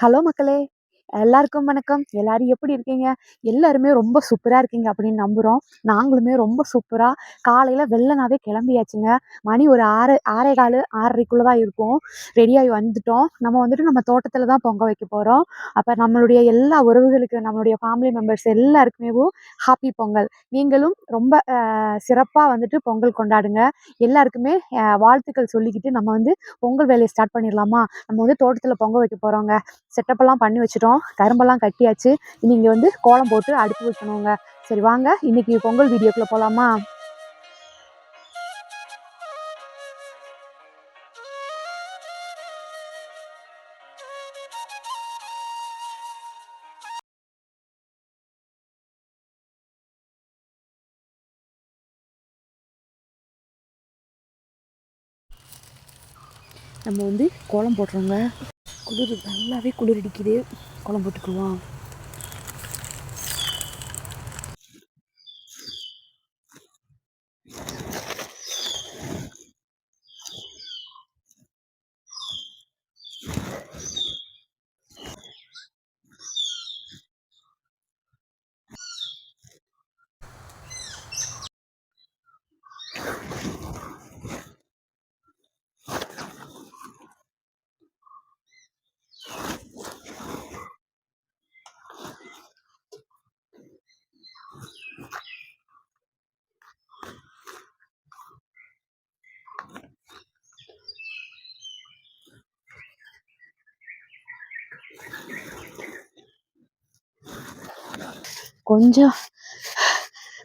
Hello மக்களே. எல்லாருக்கும் வணக்கம். எல்லாரும் எப்படி இருக்கீங்க? எல்லாருமே ரொம்ப சூப்பராக இருக்கீங்க அப்படின்னு நம்புகிறோம் நாங்களுமே ரொம்ப சூப்பராக காலையில் வெள்ளனாவே கிளம்பியாச்சுங்க. மணி ஒரு ஆறு ஆறே கால் ஆறரைக்குள்ளே தான் இருக்கும் ரெடியாகி வந்துட்டோம். நம்ம வந்துட்டு நம்ம தோட்டத்தில் தான் பொங்க வைக்க போகிறோம் அப்போ நம்மளுடைய எல்லா உறவுகளுக்கு நம்மளுடைய ஃபேமிலி மெம்பர்ஸ் எல்லாருக்குமே ஹாப்பி பொங்கல். நீங்களும் ரொம்ப சிறப்பாக வந்துட்டு பொங்கல் கொண்டாடுங்க. எல்லாருக்குமே வாழ்த்துக்கள் சொல்லிக்கிட்டு நம்ம வந்து பொங்கல் வேலையை ஸ்டார்ட் பண்ணிடலாமா? நம்ம வந்து தோட்டத்தில் பொங்க வைக்க போகிறோங்க செட்டப்பெல்லாம் பண்ணி வச்சுட்டோம். கரும்பெல்லாம் கட்டியாச்சு. இனி இங்கே வந்து கோலம் போட்டு அடுப்பு வைக்கணுங்க. சரி வாங்க. இன்னைக்கு பொங்கல் வீடியோக்குள்ளே போகலாமா நம்ம வந்து கோலம் போடுறோங்க. குளிர் நல்லாவே குளிர் அடிக்குது குளம் போட்டுக்குவோம் கொஞ்சம்.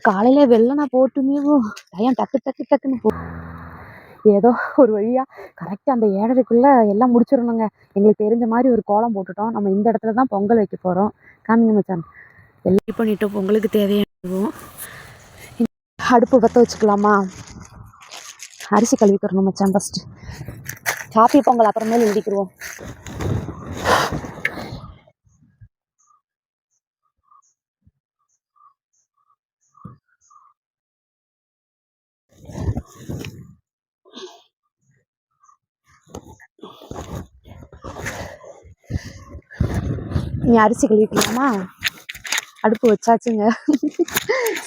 காலையில் வெள்ளனா போட்டுமே டயம் டக்கு டக்கு டக்குன்னு போ. ஏதோ ஒரு வழியாக கரெக்டாக அந்த ஏழரைக்குள்ளே எல்லாம் முடிச்சிடணுங்க. எங்களுக்கு தெரிஞ்ச மாதிரி ஒரு கோலம் போட்டுட்டோம். நம்ம இந்த இடத்துல தான் பொங்கல் வைக்க போகிறோம் காமிங்க மச்சான். எல்லாம் பண்ணிட்டோம். பொங்கலுக்கு தேவையானதும் அடுப்பு பற்ற வச்சுக்கலாமா? அரிசி கழுவிக்கிறணும் மச்சான் ஃபஸ்ட்டு காஃபி பொங்கல் அப்புறமேல எழுதிக்கிடுவோம் நீ அரிசி கழுவிக்கலாமா? அடுப்பு வச்சாச்சுங்க.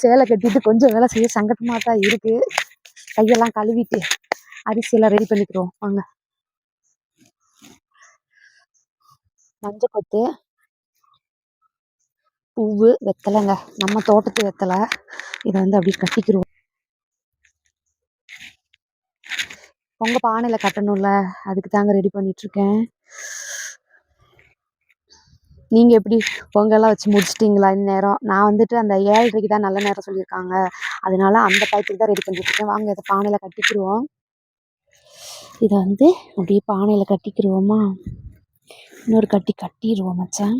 சேலை கட்டிட்டு கொஞ்சம் வேலை செய்ய சங்கட்டமாக தான் இருக்கு. கையெல்லாம் கழுவிட்டு அரிசியெல்லாம் ரெடி பண்ணிக்கிறோம். வாங்க. மஞ்சள் கொத்து பூவு வெத்தலைங்க. நம்ம தோட்டத்து வெத்தலை. இதை வந்து அப்படியே கட்டிக்கிறோம். உங்கள் பானையில் கட்டணும்ல. அதுக்கு தாங்க ரெடி பண்ணிட்டு நீங்கள் நீங்க எப்படி பொங்கல்லாம் வச்சு முடிச்சிட்டீங்களா? இந்நேரம் நான் வந்துட்டு அந்த ஏழரைக்கு தான் நல்ல நேரம் சொல்லியிருக்காங்க. அதனால அந்த டயத்துக்கு தான் ரெடி பண்ணிருக்கேன் வாங்க இதை பானையில் கட்டிக்கிடுவோம் இதை வந்து அப்படியே பானையில் கட்டிக்கிடுவோமா இன்னொரு கட்டி கட்டிடுவோம் மச்சான்.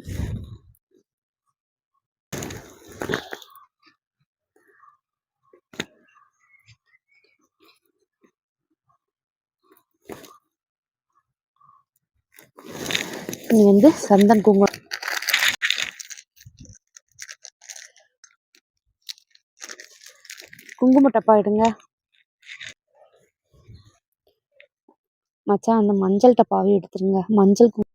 நீ வந்து சந்தன் குங்குமம். குங்கும டப்பா எடுங்க. மச்சான் அந்த மஞ்சள் டப்பாவே எடுத்துருங்க. மஞ்சள் கு-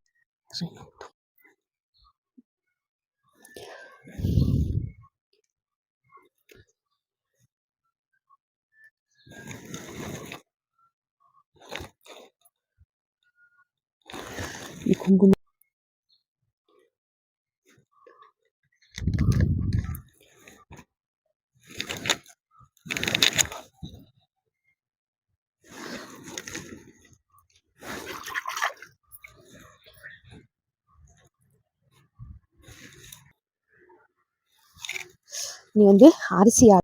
குங்குமம் நீ வந்து அரிசியா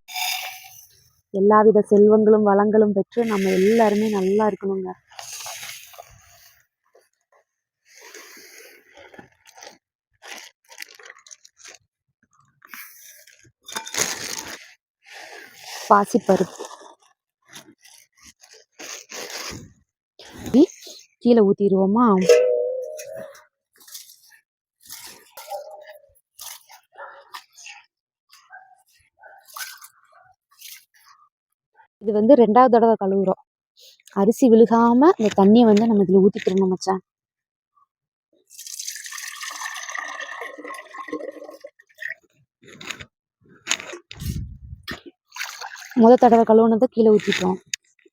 எல்லாவித செல்வங்களும் வளங்களும் பெற்று நம்ம எல்லாருமே நல்லா இருக்கணுங்க. பாசிப்பருப்பு. கீழே ஊத்திடுவோமா? இது வந்து ரெண்டாவது தடவை கழுவுறோம். அரிசி விழுகாம இந்த தண்ணியை வந்து நம்ம இதில் ஊற்றிக்கிறோம் மச்சான் முதல் தடவை கழுவுனதை கீழே ஊற்றிட்டோம்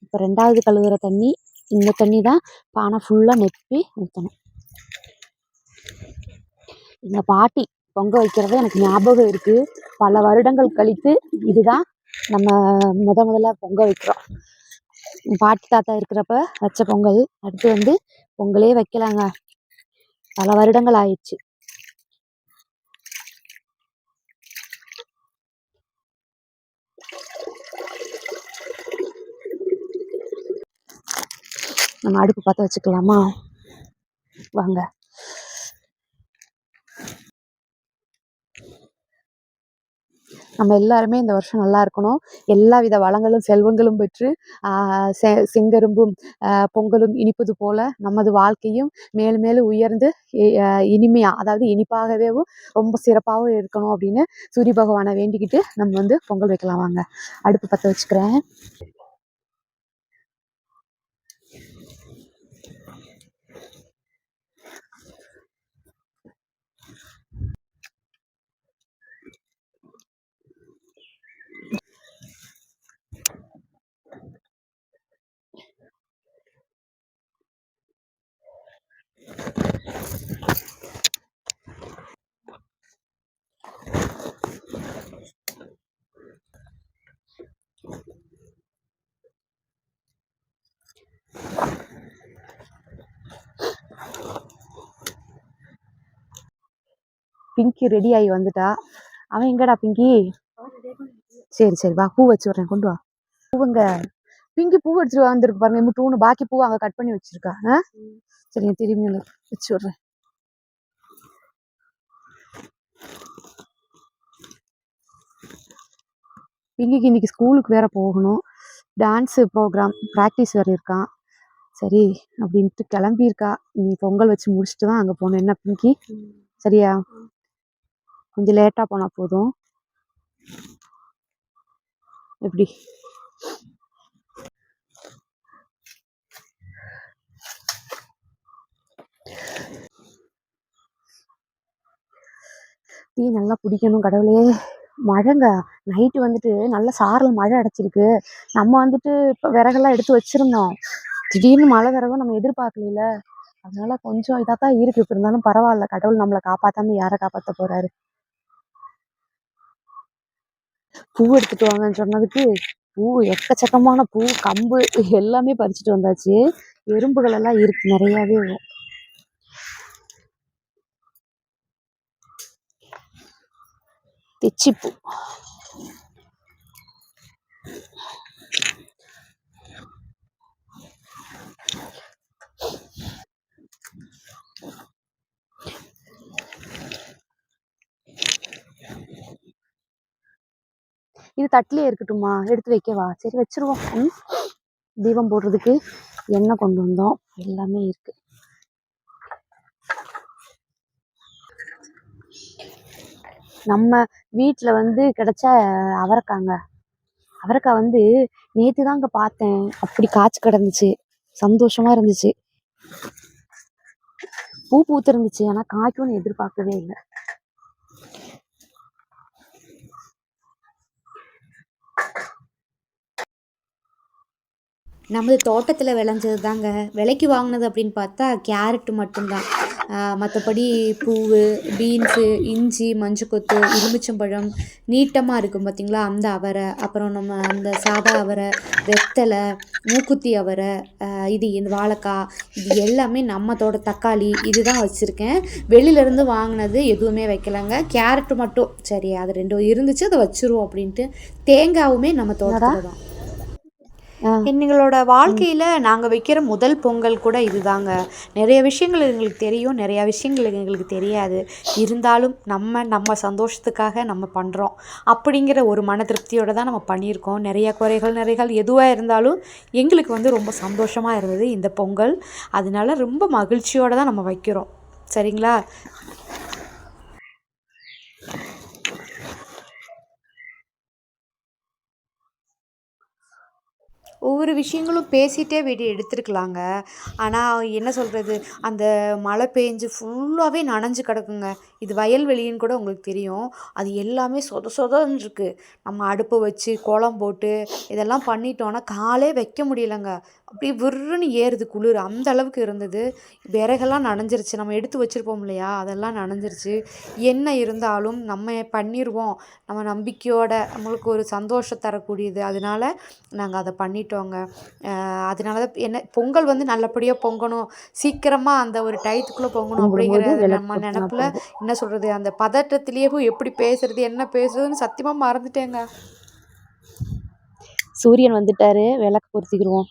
இப்போ ரெண்டாவது கழுவுற தண்ணி இந்த தண்ணி தான் பானை ஃபுல்லாக நெப்பி ஊற்றணும் எங்கள் பாட்டி பொங்க வைக்கிறத எனக்கு ஞாபகம் இருக்குது பல வருடங்கள் கழித்து இதுதான் நம்ம முத முதல்ல பொங்கல் வைக்கிறோம். பாட்டி தாத்தா இருக்கிறப்ப வச்ச பொங்கல். அடுத்து வந்து பொங்கலே வைக்கலாங்க. பல வருடங்கள் ஆயிடுச்சு. நம்ம அடுப்பு பார்த்து வச்சுக்கலாமா? வாங்க. நம்ம எல்லாருமே இந்த வருஷம் நல்லா இருக்கணும். எல்லா வித வளங்களும் செல்வங்களும் பெற்று செ செங்கரும்பும் பொங்கலும் இனிப்பது போல நமது வாழ்க்கையும் மேலும் மேலும் உயர்ந்து இனிமையாக அதாவது இனிப்பாகவேவும் ரொம்ப சிறப்பாகவும் இருக்கணும் அப்படின்னு சூரிய பகவானை வேண்டிக்கிட்டு நம்ம வந்து பொங்கல் வைக்கலாம் வாங்க. அடுப்பு பற்ற வச்சுக்கிறேன். பிங்கி ரெடி ஆகி வந்துட்டா. அவன் எங்கடா பிங்கி சரி சரி வா பூ வச்சு விட்றேன் கொண்டு வா. பூவுங்க பிங்கி பூ எடுத்துட்டு வந்திருக்கு பாருங்க. இம்மட்டூன்னு பாக்கி பூ அங்க கட் பண்ணி வச்சிருக்கா. ஆ? சரிங்க திரும்பி வச்சு விட்றேன். பிங்கிக்கு இன்றைக்கி ஸ்கூலுக்கு வேற போகணும். டான்ஸு ப்ரோக்ராம் ப்ராக்டிஸ் வேறு இருக்கான் சரி அப்படின்ட்டு கிளம்பியிருக்கா. நீ பொங்கல் வச்சு முடிச்சுட்டு தான் அங்கே போகணும். என்ன பிங்கி? சரியா? கொஞ்சம் லேட்டாக போனால் போதும். எப்படி? டீ நல்லா பிடிக்கணும் கடவுளே. மழைங்க. நைட்டு வந்துட்டு நல்ல சாரல் மழை அடைச்சிருக்கு. நம்ம வந்துட்டு இப்போ விறகெல்லாம் எடுத்து வச்சிருந்தோம். திடீர்னு மழை வரவும் நம்ம எதிர்பார்க்கல அதனால கொஞ்சம் இதாக தான் இருக்கு. இப்போ இருந்தாலும் பரவாயில்ல. கடவுள் நம்மளை காப்பாத்தாம யாரை காப்பாற்ற போறாரு? பூ எடுத்துட்டு வாங்கன்னு சொன்னதுக்கு பூ எக்கச்சக்கமான பூ கம்பு எல்லாமே பறிச்சுட்டு வந்தாச்சு. எறும்புகள் எல்லாம் இருக்கு நிறையாவே. தெச்சிப்பூ. இது தட்டிலே இருக்கட்டுமா எடுத்து வைக்கவா சரி வச்சிருவோம். தீபம் போடுறதுக்கு எண்ணெய் கொண்டு வந்தோம். எல்லாமே இருக்கு. நம்ம வீட்டில் வந்து கிடைச்ச அவரைக்காங்க. அவரைக்காய் வந்து நேற்று தாங்க பார்த்தேன். அப்படி காய்ச்சி கிடந்துச்சு. சந்தோஷமா இருந்துச்சு. பூ பூத்திருந்துச்சு. ஆனால் காய்க்கும்னு எதிர்பார்க்கவே இல்லை. நமது தோட்டத்தில் விளைஞ்சது தாங்க விலைக்கு வாங்கினது அப்படின்னு பார்த்தா கேரட்டு மட்டும்தான். மற்றபடி பூவு பீன்ஸு இஞ்சி மஞ்சக்கொத்து எலுமிச்சம்பழம் நீட்டமாக இருக்கும் பார்த்தீங்களா அந்த அவரை அப்புறம் நம்ம அந்த சாதா அவரை வெத்தலை மூக்குத்தி அவரை இது இந்த வாழைக்காய் இது எல்லாமே நம்ம தோட்ட தக்காளி இதுதான் வச்சுருக்கேன். வெளியிலேருந்து வாங்கினது எதுவுமே வைக்கலங்க. கேரட்டு மட்டும் சரி அது ரெண்டும் இருந்துச்சு அதை வச்சுருவோம் அப்படின்ட்டு தேங்காவுமே நம்ம தோட்டத்தில் தான் எங்களோட வாழ்க்கையில் நாங்கள் வைக்கிற முதல் பொங்கல் கூட இதுதாங்க. நிறைய விஷயங்கள் எங்களுக்கு தெரியும் நிறையா விஷயங்கள் எங்களுக்கு தெரியாது. இருந்தாலும் நம்ம நம்ம சந்தோஷத்துக்காக நம்ம பண்ணுறோம் அப்படிங்கிற ஒரு மன திருப்தியோட தான் நம்ம பண்ணியிருக்கோம். நிறைய குறைகள் நிறைகள் எதுவாக இருந்தாலும் எங்களுக்கு வந்து ரொம்ப சந்தோஷமாக இருந்தது இந்த பொங்கல். அதனால ரொம்ப மகிழ்ச்சியோடு தான் நம்ம வைக்கிறோம். சரிங்களா? ஒவ்வொரு விஷயங்களும் பேசிகிட்டே வீடியோ எடுத்துருக்கலாங்க. ஆனால் என்ன சொல்கிறது அந்த மழை பெஞ்சு ஃபுல்லாகவே நனைஞ்சு கிடக்குங்க. இது வயல்வெளின்னு கூட உங்களுக்கு தெரியும். அது எல்லாமே சொத சொதன்னு இருக்குது நம்ம அடுப்பை வச்சு கோலம் போட்டு இதெல்லாம் பண்ணிட்டோன்னா காலே வைக்க முடியலங்க. அப்படியே விர்ருன்னு ஏறுது குளிர். அந்த அளவுக்கு இருந்தது. விறகெல்லாம் நனைஞ்சிருச்சு. நம்ம எடுத்து வச்சுருப்போம் இல்லையா? அதெல்லாம் நனைஞ்சிருச்சு. என்ன இருந்தாலும் நம்ம பண்ணிடுவோம் நம்ம நம்பிக்கையோட நம்மளுக்கு ஒரு சந்தோஷம் தரக்கூடியது. அதனால நாங்கள் அதை பண்ணிட்டோங்க. அதனால தான் என்ன பொங்கல் வந்து நல்லபடியாக பொங்கணும். சீக்கிரமாக அந்த ஒரு டயத்துக்குள்ளே பொங்கணும் அப்படிங்கிற நம்ம நினப்பில் என்ன சொல்கிறது அந்த பதட்டத்திலேயே எப்படி பேசுறது என்ன பேசுறதுன்னு சத்தியமாக மறந்துட்டேங்க. சூரியன் வந்துட்டாரு. விளக்கு பொருத்திக்கிருவோம்.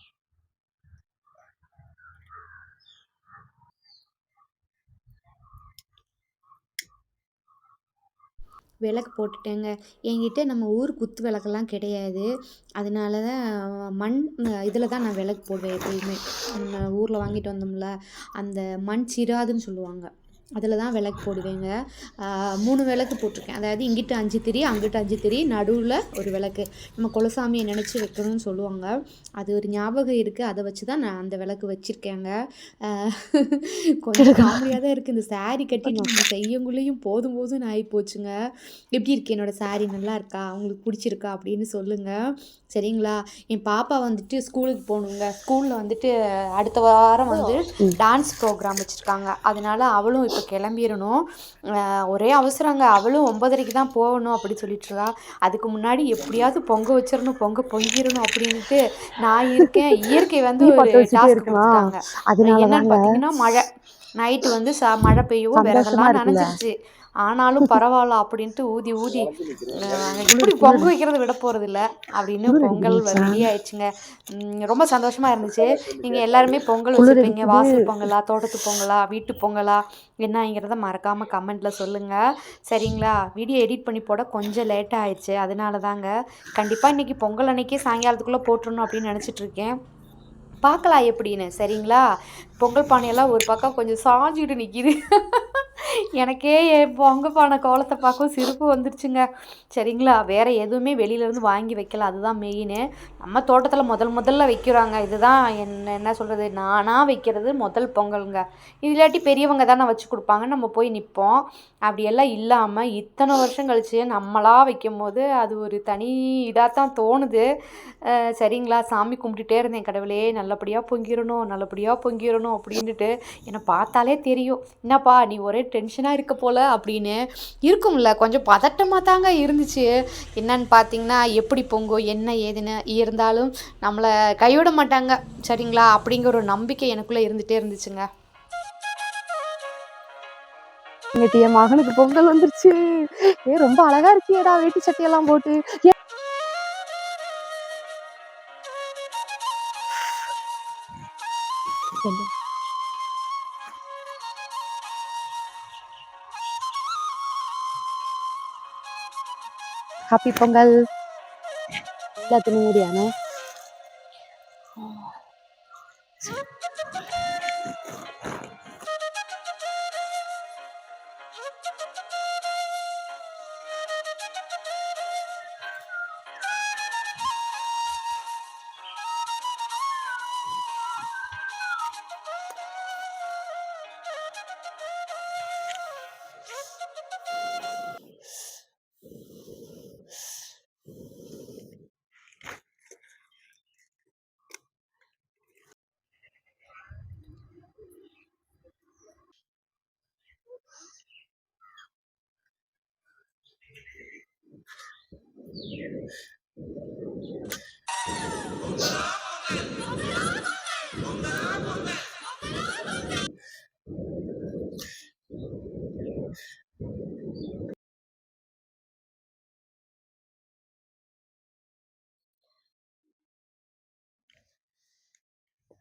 விளக்கு போட்டுட்டேங்க. என்கிட்ட நம்ம ஊர் குத்து விளக்கெல்லாம் கிடையாது. அதனால தான் மண் இதில் தான் நான் விளக்கு போடுவேன் எப்பயுமே. நம்ம ஊரில் வாங்கிட்டு வந்தோம்ல அந்த மண் சிராதுன்னு சொல்லுவாங்க. அதில் தான் விளக்கு போடுவேங்க. மூணு விளக்கு போட்டிருக்கேன். அதாவது இங்கிட்டு அஞ்சு திரி அங்கிட்டு அஞ்சு திரி நடுவில் ஒரு விளக்கு. நம்ம குலசாமியை நினச்சி வைக்கணும்னு சொல்லுவாங்க. அது ஒரு ஞாபகம் இருக்குது அதை வச்சு தான் நான் அந்த விளக்கு வச்சுருக்கேங்க. கொஞ்சம் காமெடியாக தான் இருக்குது இந்த saree கட்டிட்டு நம்ம செய்யங்குள்ளேயும் போதும் போதும்னு ஆகி போச்சுங்க. எப்படி இருக்கு? என்னோடய saree நல்லா இருக்கா? உங்களுக்கு பிடிச்சிருக்கா? அப்படின்னு சொல்லுங்கள் சரிங்களா? என் பாப்பா வந்துட்டு ஸ்கூலுக்கு போகணுங்க. ஸ்கூலில் வந்துட்டு அடுத்த வாரம் வந்து டான்ஸ் ப்ரோக்ராம் வச்சுருக்காங்க. அதனால அவளும் கிளம்பிடணும் ஒரே அவசரங்க. அவளும் ஒன்பதரைக்கு தான் போகணும் அப்படி சொல்லிட்டு இருக்கா. அதுக்கு முன்னாடி எப்படியாவது பொங்க வச்சிடணும் பொங்க பொங்கிடணும் அப்படின்ட்டு நான் இருக்கேன். இயற்கை வந்து ஒரு டாஸ்க் என்னன்னு தாங்க பார்த்தீங்கன்னா மழை. நைட்டு வந்து ச மழை பெய்யவும் விறகெல்லாம் நனைஞ்சிருச்சு. ஆனாலும் பரவாயில்ல அப்படின்ட்டு ஊதி ஊதி அஹ் எப்படி பொங்க வைக்கிறத விட போகிறதில்ல அப்படின்னு பொங்கல் ரெடி ஆயிடுச்சுங்க. ரொம்ப சந்தோஷமா இருந்துச்சு. நீங்கள் எல்லாருமே பொங்கல் வச்சுருப்பீங்க. வாசல் பொங்கலா தோட்டத்து பொங்கலா வீட்டு பொங்கலா என்னங்கிறத மறக்காமல் கமெண்ட்டில் சொல்லுங்கள் சரிங்களா? வீடியோ எடிட் பண்ணி போட கொஞ்சம் லேட்டாக ஆயிடுச்சு. அதனால தாங்க கண்டிப்பாக இன்றைக்கி பொங்கல் அன்னைக்கே சாயங்காலத்துக்குள்ளே போட்டுடணும் அப்படின்னு நினச்சிட்டு இருக்கேன். பார்க்கலாம் எப்படின்னு. சரிங்களா? பொங்கல் பானையெல்லாம் ஒரு பக்கம் கொஞ்சம் சாஞ்சிட்டு நிற்கிது எனக்கே பொங்க பானை கோலத்தை பார்க்கவும் சிரிப்பு வந்துருச்சுங்க. சரிங்களா? வேறு எதுவுமே வெளியிலேருந்து வாங்கி வைக்கல. அதுதான் மெயினு நம்ம தோட்டத்தில் முதல் முதல்ல வைக்கிறாங்க. இதுதான் என்ன என்ன சொல்கிறது நானாக வைக்கிறது முதல் பொங்கலுங்க. இது இல்லாட்டி பெரியவங்க தானே வச்சு கொடுப்பாங்க நம்ம போய் நிற்போம் அப்படியெல்லாம் இல்லாமல் இத்தனை வருஷம் கழிச்சு நம்மளாக வைக்கும் போது அது ஒரு தனி இதாக தான் தோணுது. சரிங்களா? சாமி கும்பிட்டுட்டே இருந்தேன். கடவுளே நல்லபடியாக பொங்கிடணும் நல்லபடியாக பொங்கிடணும் அப்படின்ட்டு என்னை பார்த்தாலே தெரியும். என்னப்பா நீ ஒரே டென்ஷனாக இருக்க போல அப்படின்னு இருக்கும்ல. கொஞ்சம் பதட்டமாக தாங்க இருந்துச்சு. என்னன்னு பார்த்தீங்கன்னா எப்படி பொங்கும் என்ன ஏதுன்னு இருந்தாலும் நம்மளை கைவிட மாட்டாங்க. சரிங்களா? அப்படிங்கிற ஒரு நம்பிக்கை எனக்குள்ளே இருந்துகிட்டே இருந்துச்சுங்க. இன்னைக்கு என் மகனுக்கு பொங்கல் வந்துருச்சு. ஏ ரொம்ப அழகா இருக்கியேடா வேட்டி சட்டையெல்லாம் போட்டு. ஏ, சொல்லு. ஹாப்பி பொங்கல் எல்லாத்துக்கும்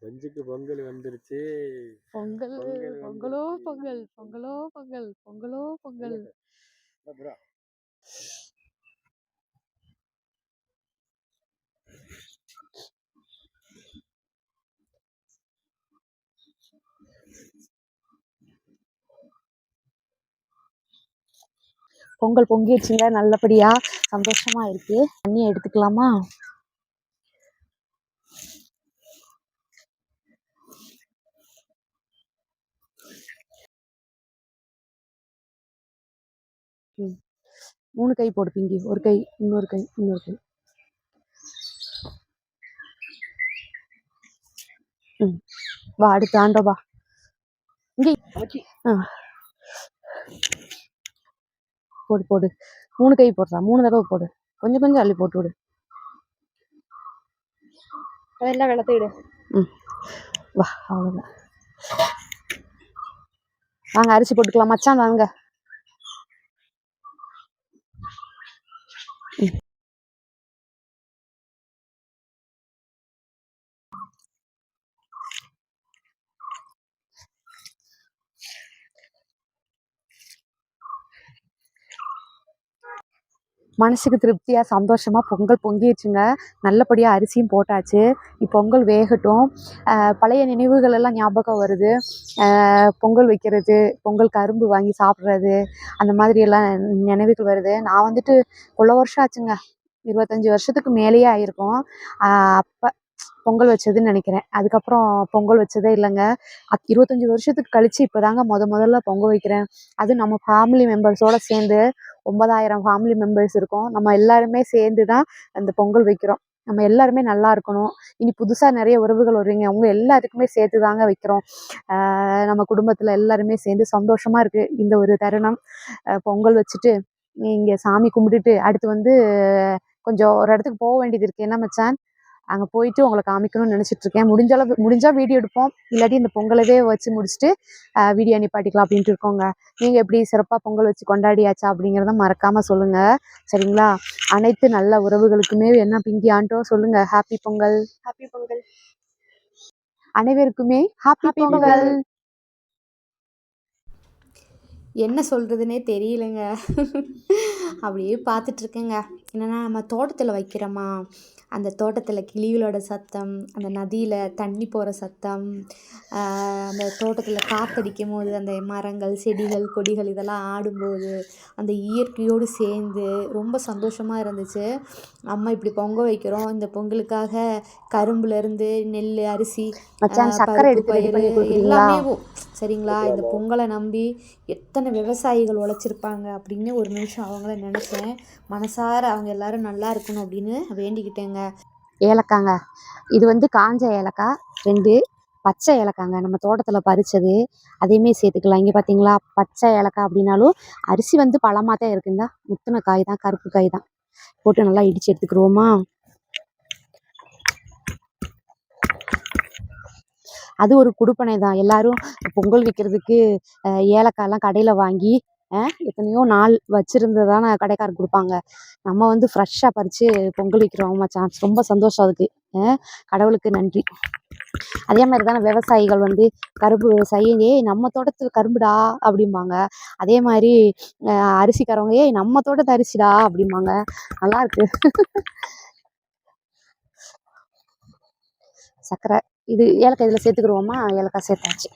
பஞ்சுக்கு பொங்கல் வந்துருச்சு. பொங்கல் பொங்கல் பொங்கலோ. பொங்கல் பொங்கலோ பொங்கல் பொங்கலோ பொங்கல். பொங்கிடுச்சுங்க நல்லபடியா சந்தோஷமா இருக்கு. தண்ணியை எடுத்துக்கலாமா? ம். மூணு கை போடு பிங்கி. ஒரு கை இன்னொரு கை இன்னொரு கை. ம். வா அடுத்து ஆண்டவா இங்கே. ஆ. போடு போடு. மூணு கை போடுறா. மூணு தடவை போடு. கொஞ்சம் கொஞ்சம் அள்ளி போட்டு விடு. அதெல்லாம் வெள்ளத்தை ம். வா அவ்வளோதான் வாங்க அரிசி போட்டுக்கலாம். மச்சான் வாங்க ம். மனசுக்கு திருப்தியாக சந்தோஷமாக பொங்கல் பொங்கிடுச்சுங்க நல்லபடியாக அரிசியும் போட்டாச்சு. இப்போ பொங்கல் வேகட்டும். பழைய நினைவுகள் எல்லாம் ஞாபகம் வருது. பொங்கல் வைக்கிறது பொங்கல் கரும்பு வாங்கி சாப்பிட்றது அந்த மாதிரி எல்லாம் நினைவுகள் வருது. நான் வந்துட்டு இவ்வளோ வருஷம் ஆச்சுங்க. இருபத்தஞ்சி வருஷத்துக்கு மேலேயே ஆயிருக்கும். அப்போ பொங்கல் வச்சதுன்னு நினைக்கிறேன். அதுக்கப்புறம் பொங்கல் வச்சதே இல்லைங்க. இருபத்தஞ்சி வருஷத்துக்கு கழிச்சு இப்போதாங்க முத முதல்ல பொங்கல் வைக்கிறேன். அது நம்ம ஃபேமிலி மெம்பர்ஸோட சேர்ந்து ஒன்பதாயிரம் ஃபேமிலி மெம்பர்ஸ் இருக்கோம். நம்ம எல்லாருமே சேர்ந்து தான் அந்த பொங்கல் வைக்கிறோம். நம்ம எல்லாருமே நல்லா இருக்கணும். இனி புதுசாக நிறைய உறவுகள் வருவீங்க. அவங்க எல்லாத்துக்குமே சேர்த்து தாங்க வைக்கிறோம் நம்ம குடும்பத்தில் எல்லாருமே சேர்ந்து சந்தோஷமாக இருக்குது இந்த ஒரு தருணம். பொங்கல் வச்சுட்டு இங்கே சாமி கும்பிட்டுட்டு அடுத்து வந்து கொஞ்சம் ஒரு இடத்துக்கு போக வேண்டியது இருக்குது என்ன மச்சான்? அங்கே போயிட்டு உங்களை காமிக்கணும்னு நினச்சிட்டு இருக்கேன் முடிஞ்ச அளவு முடிஞ்சா வீடியோ எடுப்போம். இல்லாட்டி இந்த பொங்கலவே வச்சு முடிச்சுட்டு வீடியோ நிப்பாட்டிக்கலாம் அப்படின்ட்டு இருக்கோங்க. நீங்கள் எப்படி சிறப்பாக பொங்கல் வச்சு கொண்டாடியாச்சா அப்படிங்கிறத மறக்காமல் சொல்லுங்கள் சரிங்களா? அனைத்து நல்ல உறவுகளுக்குமே என்ன பிங்கி ஆண்டோ சொல்லுங்கள் ஹாப்பி பொங்கல். ஹாப்பி பொங்கல். அனைவருக்குமே ஹாப்பி பொங்கல். என்ன சொல்கிறதுனே தெரியலங்க. அப்படியே பார்த்துட்ருக்கேங்க. என்னென்னா நம்ம தோட்டத்தில் வைக்கிறோமா? அந்த தோட்டத்தில் கிளிகளோட சத்தம் அந்த நதியில் தண்ணி போகிற சத்தம் அந்த தோட்டத்தில் காத்தடிக்கும் போது அந்த மரங்கள் செடிகள் கொடிகள் இதெல்லாம் ஆடும்போது அந்த இயற்கையோடு சேர்ந்து ரொம்ப சந்தோஷமாக இருந்துச்சு. நம்ம இப்படி பொங்கல் வைக்கிறோம். இந்த பொங்கலுக்காக கரும்புலேருந்து நெல் அரிசி பயிறு எல்லாமே சரிங்களா? இந்த பொங்கலை நம்பி எத்தனை விவசாயிகள் உழைச்சிருப்பாங்க அப்படின்னு ஒரு நிமிஷம் அவங்கள நினச்சேன். மனசார அவங்க எல்லாரும் நல்லா இருக்கணும் அப்படின்னு வேண்டிக்கிட்டேங்க. ஏலக்காங்க. இது வந்து காஞ்ச ஏலக்காய் ரெண்டு பச்சை ஏலக்காங்க. நம்ம தோட்டத்தில் பறிச்சது அதையுமே சேர்த்துக்கலாம். இங்கே பார்த்தீங்களா பச்சை ஏலக்காய் அப்படின்னாலும் அரிசி வந்து பழமாக தான் இருக்குங்க முத்தின காய் தான் கருப்பு காய் தான். போட்டு நல்லா இடிச்சு எடுத்துக்கிருவோமா? அது ஒரு குடுப்பனை தான். எல்லாரும் பொங்கல் வைக்கிறதுக்கு அஹ், ஏலக்காய்லாம் கடையில் வாங்கி எத்தனையோ நாள் வச்சிருந்ததான கடைக்காரர் கொடுப்பாங்க. நம்ம வந்து ஃப்ரெஷ்ஷாக பறித்து பொங்கல் வைக்கிறோம் மச்சான். ரொம்ப சந்தோஷம் அதுக்கு. கடவுளுக்கு நன்றி. அதே மாதிரி தானே விவசாயிகள் வந்து கரும்பு விவசாயி ஏய் நம்ம தோட்டத்து கரும்புடா அப்படிம்பாங்க. அதே மாதிரி அரிசிக்காரவங்க ஏய் நம்ம தோட்டத்து அரிசிடா அப்படிம்பாங்க. நல்லா இருக்கு. சர்க்கரை இது ஏலக்காய் இதில் சேர்த்துக்கிடுவோமா ஏலக்காய் சேர்த்தாச்சு.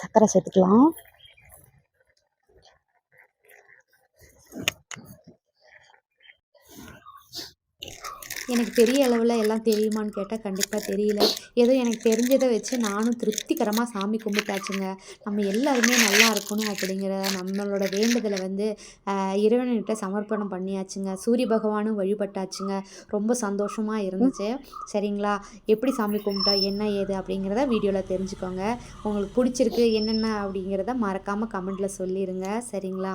சர்க்கரை சேர்த்துக்கலாம். எனக்கு பெரிய அளவில் எல்லாம் தெரியுமான்னு கேட்டால் கண்டிப்பாக தெரியல. ஏதோ எனக்கு தெரிஞ்சதை வச்சு நானும் திருப்திகரமாக சாமி கும்பிட்டாச்சுங்க. நம்ம எல்லாருமே நல்லா இருக்கணும் அப்படிங்கிற நம்மளோட வேண்டுதலை வந்து இறைவன்கிட்ட சமர்ப்பணம் பண்ணியாச்சுங்க. சூரிய பகவானும் வழிபட்டாச்சுங்க. ரொம்ப சந்தோஷமாக இருந்துச்சு. சரிங்களா? எப்படி சாமி கும்பிட்டா என்ன ஏது அப்படிங்கிறத வீடியோவில் தெரிஞ்சுக்கோங்க. உங்களுக்கு பிடிச்சிருக்கு என்னென்ன அப்படிங்கிறத மறக்காமல் கமெண்ட்டில் சொல்லிடுங்க சரிங்களா?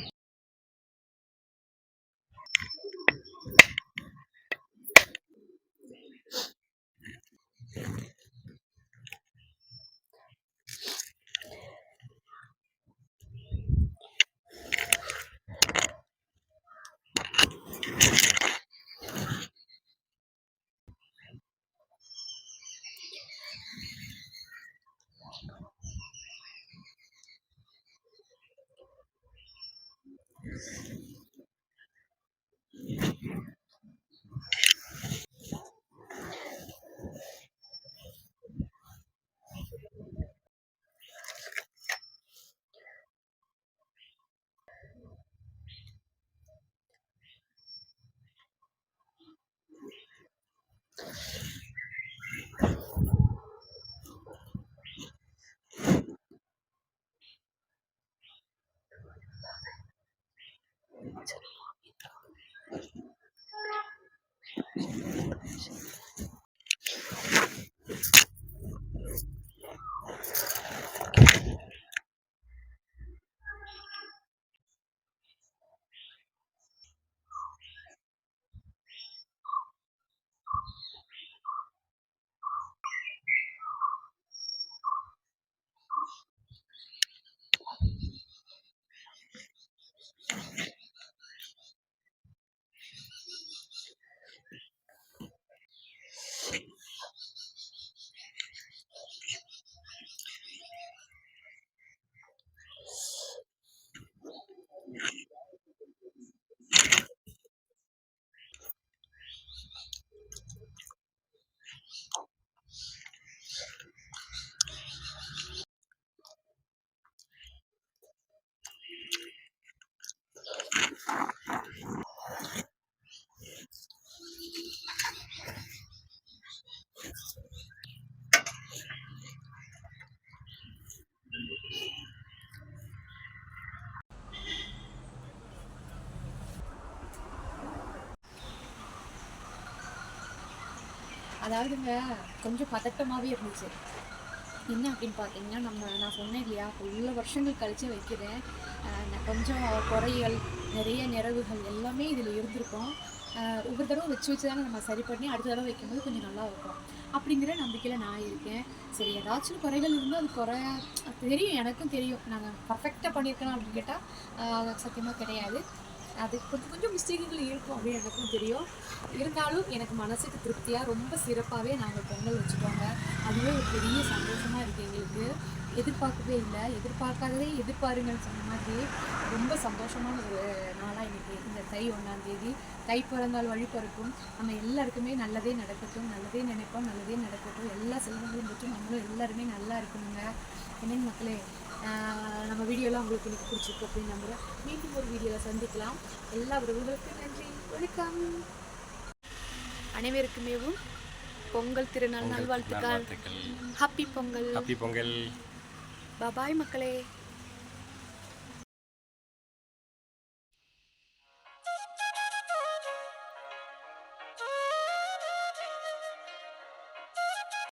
அதாவதுங்க கொஞ்சம் பதட்டமாகவே இருந்துச்சு. என்ன அப்படின்னு பார்த்தீங்கன்னா நம்ம நான் சொன்னேன் இல்லையா இவ்வளோ வருஷங்கள் கழித்து வைக்கிறேன். நான் கொஞ்சம் குறைகள் நிறைய நிறைவுகள் எல்லாமே இதில் இருந்திருக்கும். ஒவ்வொரு தடவை வச்சு வச்சு தானே நம்ம சரி பண்ணி அடுத்த தடவை வைக்கும்போது கொஞ்சம் நல்லா இருக்கும். அப்படிங்கிற நம்பிக்கையில் நான் இருக்கேன். சரி ஏதாச்சும் குறைகள் இருந்தால் அது குறை தெரியும் எனக்கும் தெரியும். நாங்கள் பர்ஃபெக்டாக பண்ணியிருக்கலாம் அப்படின்னு கேட்டால் சத்தியமாக கிடையாது. அது கொஞ்சம் கொஞ்சம் மிஸ்டேக்குகள் இருக்கும் அப்படின்னு எனக்கும் தெரியும். இருந்தாலும் எனக்கு மனசுக்கு திருப்தியாக ரொம்ப சிறப்பாகவே நாங்கள் பொங்கல் வச்சுக்கோங்க அதுவே ஒரு பெரிய சந்தோஷமாக இருக்குது எங்களுக்கு. எதிர்பார்க்கவே இல்லை. எதிர்பார்க்காததே எதிர்பாருங்கன்னு சொன்ன மாதிரி ரொம்ப சந்தோஷமான ஒரு நாளாக இன்னைக்கு இந்த தை ஒன்றாந்தேதி தை பிறந்தால் வழி பிறக்கும். நம்ம எல்லாருக்குமே நல்லதே நடக்கட்டும் நல்லதே நினைப்போம் நல்லதே நடக்கட்டும். எல்லா செல்வங்களும் பெற்று நம்மளும் எல்லாருமே நல்லா இருக்கணுங்க. என்னங்க மக்களே? நம்ம வீடியோலாம் உங்களுக்கு இன்னைக்கு பிடிச்சிருக்கு அப்படின்னு நம்புகிறேன் மீண்டும் ஒரு வீடியோவில் சந்திக்கலாம். எல்லா உறவுகளுக்கும் நன்றி. வணக்கம். அனைவருக்குமேவும் பொங்கல் திருநாள் நல்வாழ்த்துக்கள். Happy Pongal. Happy Pongal. Bye bye மக்களே.